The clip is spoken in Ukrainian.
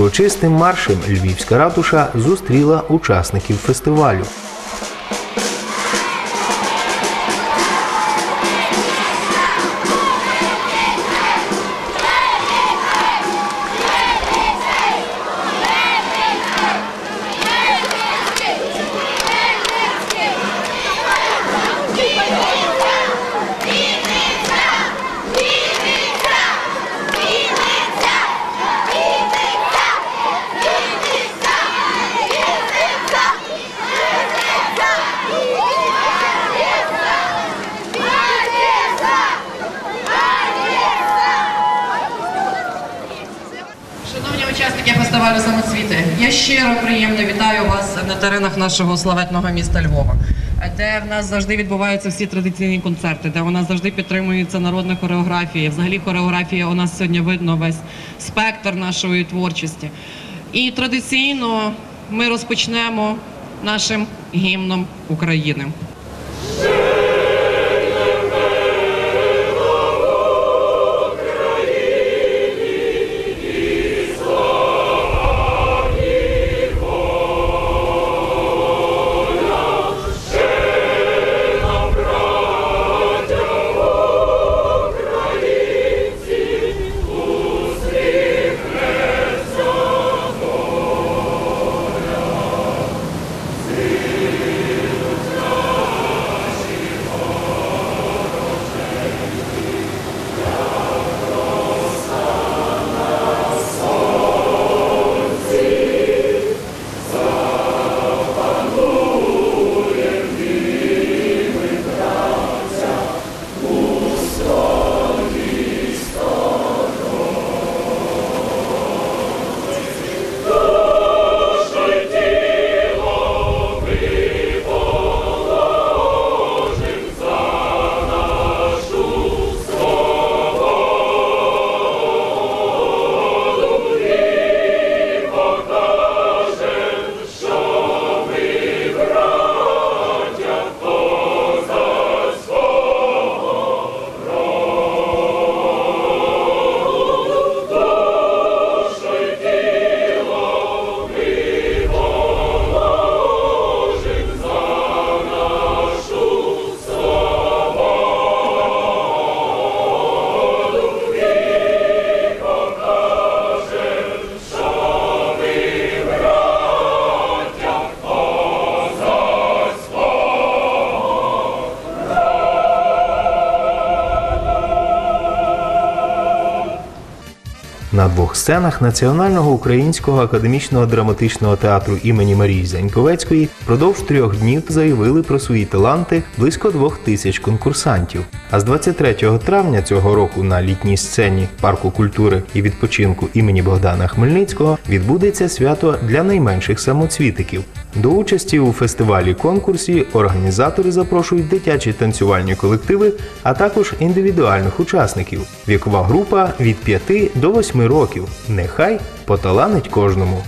Урочистим маршем Львівська ратуша зустріла учасників фестивалю. Фестивалю самоцвіти, я щиро приємно вітаю вас на теренах нашого славетного міста Львова, де в нас завжди відбуваються всі традиційні концерти, де у нас завжди підтримується народна хореографія. Взагалі хореографія у нас сьогодні видно весь спектр нашої творчості. І традиційно ми розпочнемо нашим гімном України. На двох сценах Національного українського академічного драматичного театру імені Марії Заньковецької впродовж трьох днів заявили про свої таланти близько двох тисяч конкурсантів. А з 23 травня цього року на літній сцені парку культури і відпочинку імені Богдана Хмельницького відбудеться свято для найменших самоцвітиків. До участі у фестивалі конкурсі організатори запрошують дитячі танцювальні колективи, а також індивідуальних учасників. Вікова група від 5 до 8 років. Нехай поталанить кожному.